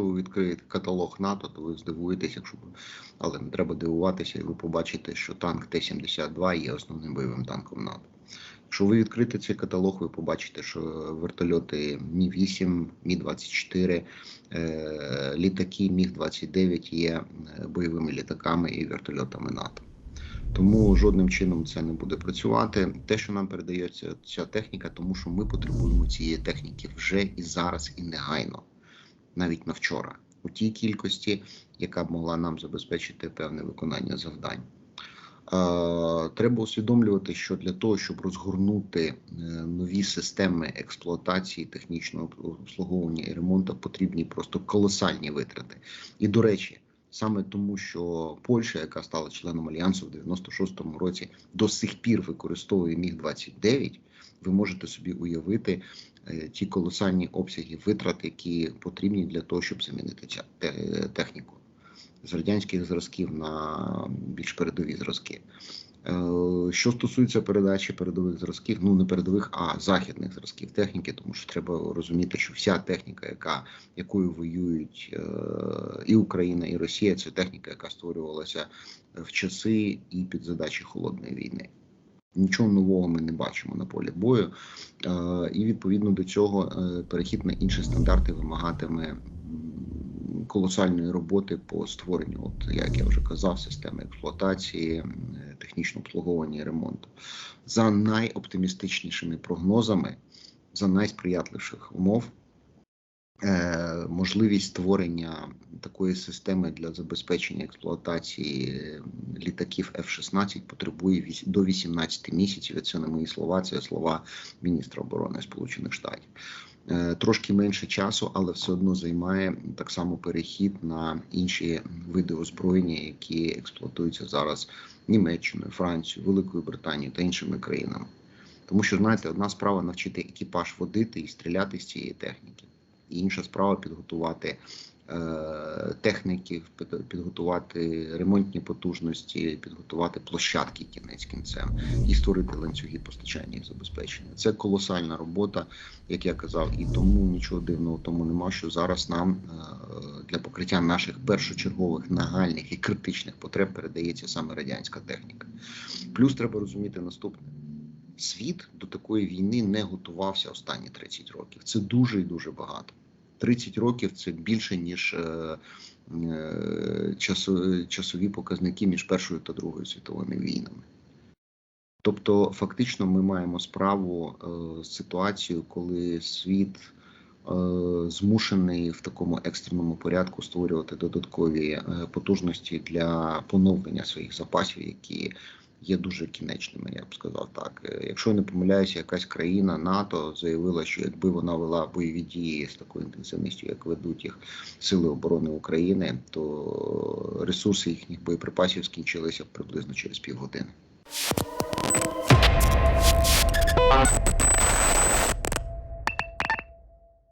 відкриєте каталог НАТО, то ви здивуєтеся, якщо але не треба дивуватися, і ви побачите, що танк Т-72 є основним бойовим танком НАТО. Якщо ви відкрите цей каталог, ви побачите, що вертольоти Мі-8, Мі-24, е, літаки Міг-29 є е, бойовими літаками і вертольотами НАТО. Тому жодним чином це не буде працювати. Те, що нам передається ця техніка, тому що ми потребуємо цієї техніки вже і зараз, і негайно, навіть на вчора, у тій кількості, яка б могла нам забезпечити певне виконання завдань. Е, Треба усвідомлювати, що для того, щоб розгорнути е, нові системи експлуатації, технічного обслуговування і ремонту, потрібні просто колосальні витрати. І до речі, саме тому, що Польща, яка стала членом альянсу в 96-му році, до сих пір використовує міг 29 ви можете собі уявити е, ті колосальні обсяги витрат, які потрібні для того, щоб замінити цю техніку з радянських зразків на більш передові зразки. Е, Що стосується передачі передових зразків, ну не передових, а західних зразків техніки, тому що треба розуміти, що вся техніка, яка якою воюють е, і Україна, і Росія, це техніка, яка створювалася в часи і під задачі холодної війни. Нічого нового ми не бачимо на полі бою, Е, і відповідно до цього е, перехід на інші стандарти вимагатиме колосальної роботи по створенню, от як я вже казав, системи експлуатації, технічного обслуговування і ремонту. За найоптимістичнішими прогнозами, за найсприятливіших умов. Е, Можливість створення такої системи для забезпечення експлуатації літаків F-16 потребує до 18 місяців. Це не мої слова, це слова міністра оборони Сполучених Штатів. Е, Трошки менше часу, але все одно займає так само перехід на інші види озброєння, які експлуатуються зараз Німеччиною, Францією, Великою Британією та іншими країнами. Тому що знаєте, одна справа навчити екіпаж водити і стріляти з цієї техніки, інша справа підготувати е, техніки, під- підготувати ремонтні потужності, підготувати площадки кінець кінцем і створити ланцюги постачання і забезпечення. Це колосальна робота, як я казав, і тому нічого дивного тому нема, що зараз нам е, для покриття наших першочергових нагальних і критичних потреб передається саме радянська техніка. Плюс треба розуміти наступне. Світ до такої війни не готувався останні 30 років. Це дуже і дуже багато. 30 років це більше ніж е, е, часу, часові показники між Першою та Другою світовими війнами. Тобто, фактично, ми маємо справу е, з ситуацією, коли світ е, змушений в такому екстреному порядку створювати додаткові е, потужності для поновлення своїх запасів, які є дуже кінечними, я б сказав так. Е, Якщо не помиляюся, якась країна НАТО заявила, що якби вона вела бойові дії з такою інтенсивністю, як ведуть їх сили оборони України, то ресурси їхніх боєприпасів скінчилися приблизно через півгодини.